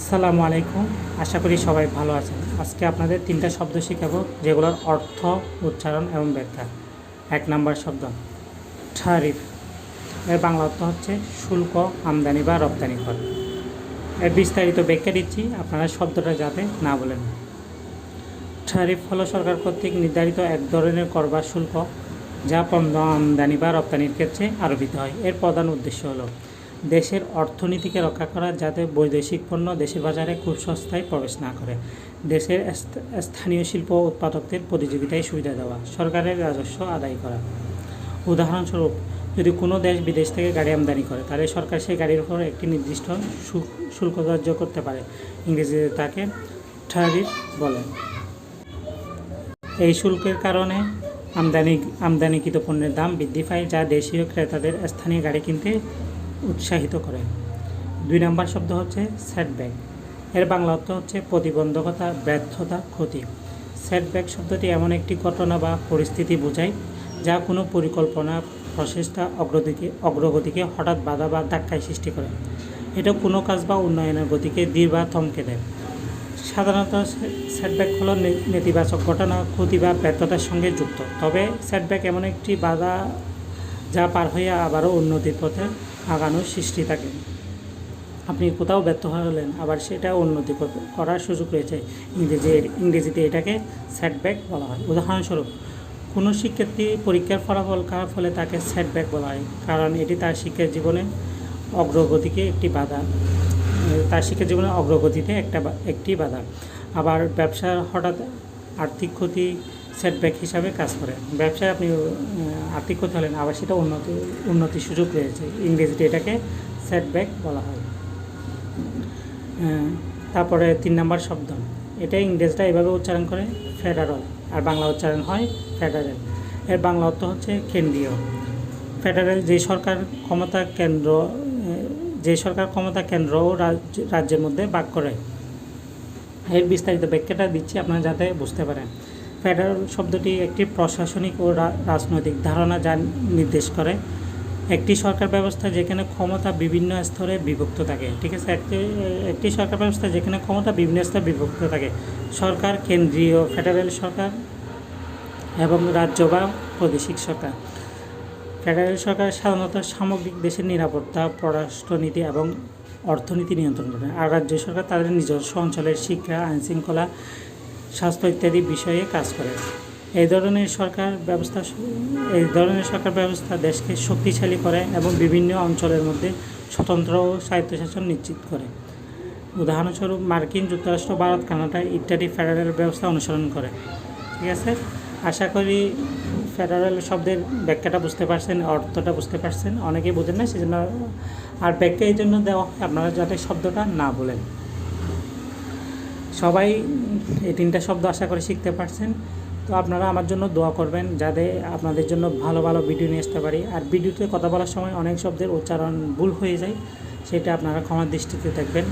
আসসালামু আলাইকুম। আশা করি সবাই ভালো আছেন। আজকে আপনাদের তিনটা শব্দ শেখাবো, যেগুলোর অর্থ উচ্চারণ এবং ব্যাখ্যা। এক নাম্বার শব্দ, ঠারিফ। এর বাংলা অর্থ হচ্ছে শুল্ক, আমদানি বা রপ্তানি কর। এর বিস্তারিত ব্যাখ্যা দিচ্ছি, আপনারা শব্দটা যাতে না বলেন। ঠারিফ হলো সরকার কর্তৃক নির্ধারিত এক ধরনের কর বা শুল্ক, যা পণ্য আমদানি বা রপ্তানির ক্ষেত্রে আরোপিত হয়। এর প্রধান উদ্দেশ্য হলো দেশের অর্থনীতিকে রক্ষা করা যাতে বৈদেশিক পণ্য দেশের বাজারে খুব সস্তায় প্রবেশ না করে। দেশের স্থানীয় শিল্প উৎপাদকদের প্রতিযোগিতায় সুবিধা দেওয়া, সরকারের রাজস্ব আদায় করা। উদাহরণস্বরূপ, যদি কোনো দেশ বিদেশ থেকে গাড়ি আমদানি করে, তাহলে সরকার সেই গাড়ির উপর একটি নির্দিষ্ট শুল্ক ধার্য করতে পারে। ইংরেজিতে তাকে ট্যারিফ বলে। এই শুল্কের কারণে আমদানি, আমদানিকৃত পণ্যের দাম বৃদ্ধি পায়, যা দেশীয় ক্রেতাদের স্থানীয় গাড়ি কিনতে উৎসাহিত করে। দুই নম্বর শব্দ হচ্ছে সেটব্যাক এর বাংলা অর্থ হচ্ছে প্রতিবন্ধকতা, ব্যর্থতা, ক্ষতি। সেটব্যাক শব্দটি এমন একটি ঘটনা বা পরিস্থিতি বোঝায় যা কোনো পরিকল্পনা, প্রচেষ্টা, অগ্রগতিকে অগ্রগতিকে হঠাৎ বাধা বা ধাক্কায় সৃষ্টি করে। এটা কোনো কাজ বা উন্নয়নের গতিকে ধীর বা থমকে দেয়। সাধারণত সেটব্যাক হলো নেতিবাচক ঘটনা, ক্ষতি বা ব্যর্থতার সঙ্গে যুক্ত। তবে সেটব্যাক এমন একটি বাধা যা পার হয়ে আবারও উন্নতির পথে আগানোর সৃষ্টি থাকে। আপনি কোথাও ব্যর্থ হলেন, আবার সেটা উন্নতি কর- করার সুযোগ রয়েছে। ইংরেজি, ইংরেজিতে এটাকে সেটব্যাক বলা হয়। উদাহরণস্বরূপ, কোনো শিক্ষার্থী পরীক্ষার ফলাফল খারাপ হলে তাকে সেটব্যাক বলা হয়? কারণ এটি তার শিক্ষার জীবনে অগ্রগতিকে একটি বাধা। তার শিক্ষা জীবনের অগ্রগতিতে একটা একটি বাধা। আবার ব্যবসার হঠাৎ আর্থিক ক্ষতি সেটব্যাক হিসাবে কাজ করে। ব্যবসায় আপনি আর্থিক ক্ষতি হলেন আবার সেটা উন্নতি, উন্নতির সুযোগ রয়েছে ইংরেজিতে এটাকে সেটব্যাক বলা হয়। তারপরে তিন নম্বর শব্দ। এটা ইংরেজটা এভাবে উচ্চারণ করে ফেডারল আর বাংলা উচ্চারণ হয় ফেডারেল এর বাংলা অর্থ হচ্ছে কেন্দ্রীয়। ফেডারেল যে সরকার ক্ষমতা কেন্দ্র যে সরকার ক্ষমতা কেন্দ্র ও রাজ্যের মধ্যে ভাগ করে। এর বিস্তারিত ব্যাখ্যাটা দিচ্ছি, আপনারা যাতে বুঝতে পারেন। ফেডারেল শব্দটি একটি প্রশাসনিক ও রাজনৈতিক ধারণা যা নির্দেশ করে। একটি সরকার ব্যবস্থা যেখানে ক্ষমতা বিভিন্ন স্তরে বিভক্ত থাকে, ঠিক আছে? একটি একটি সরকার ব্যবস্থা যেখানে ক্ষমতা বিভিন্ন স্তরে বিভক্ত থাকে, সরকার, কেন্দ্রীয় ফেডারেল সরকার এবং রাজ্য বা প্রাদেশিক সরকার। ফেডারেল সরকার সাধারণত সামগ্রিক দেশের নিরাপত্তা পররাষ্ট্রনীতি এবং অর্থনীতি নিয়ন্ত্রণ করে, আর রাজ্য সরকার তাদের নিজস্ব অঞ্চলের শিক্ষা, আইনশৃঙ্খলা স্বাস্থ্য ইত্যাদি বিষয়ে কাজ করে। এই ধরনের সরকার ব্যবস্থা এই ধরনের সরকার ব্যবস্থা দেশকে শক্তিশালী করে এবং বিভিন্ন অঞ্চলের মধ্যে স্বতন্ত্র ও স্বায়ত্তশাসন নিশ্চিত করে। উদাহরণস্বরূপ মার্কিন যুক্তরাষ্ট্র, ভারত, কানাডা ইত্যাদি ফেডারেল ব্যবস্থা অনুসরণ করে। ঠিক আছে? আশা করি ফেডারেল শব্দের ব্যাখ্যাটা বুঝতে পারছেন, অর্থটা বুঝতে পারছেন। অনেকেই বোঝেন না, সেজন্য আর ব্যাখ্যা এই জন্য দেওয়া হয়, আপনারা যাতে শব্দটা না বলেন। সবাই এই তিনটা শব্দ আশা করে শিখতে পারছেন। তো আপনারা আমার জন্য দোয়া করবেন যাতে আপনাদের জন্য ভালো ভালো ভিডিও নিয়ে আসতে পারি। আর ভিডিওতে কথা বলার সময় অনেক শব্দের উচ্চারণ ভুল হয়ে যায়, সেটা আপনারা ক্ষমার দৃষ্টিতে দেখবেন।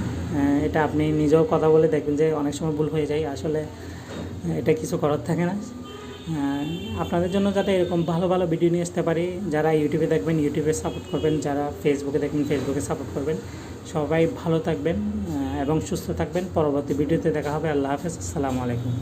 এটা আপনি নিজেও কথা বলে দেখবেন যে অনেক সময় ভুল হয়ে যায়। আসলে এটা কিছু করার থাকে না। আপনাদের জন্য যাতে এরকম ভালো ভালো ভিডিও নিয়ে আসতে পারি, যারা ইউটিউবে দেখবেন, ইউটিউবে সাপোর্ট করবেন, যারা ফেসবুকে দেখবেন ফেসবুকে সাপোর্ট করবেন, সবাই ভালো থাকবেন। এবং সুস্থ থাকবেন। পরবর্তী ভিডিওতে দেখা হবে। আল্লাহ হাফেজ। আসসালামু আলাইকুম।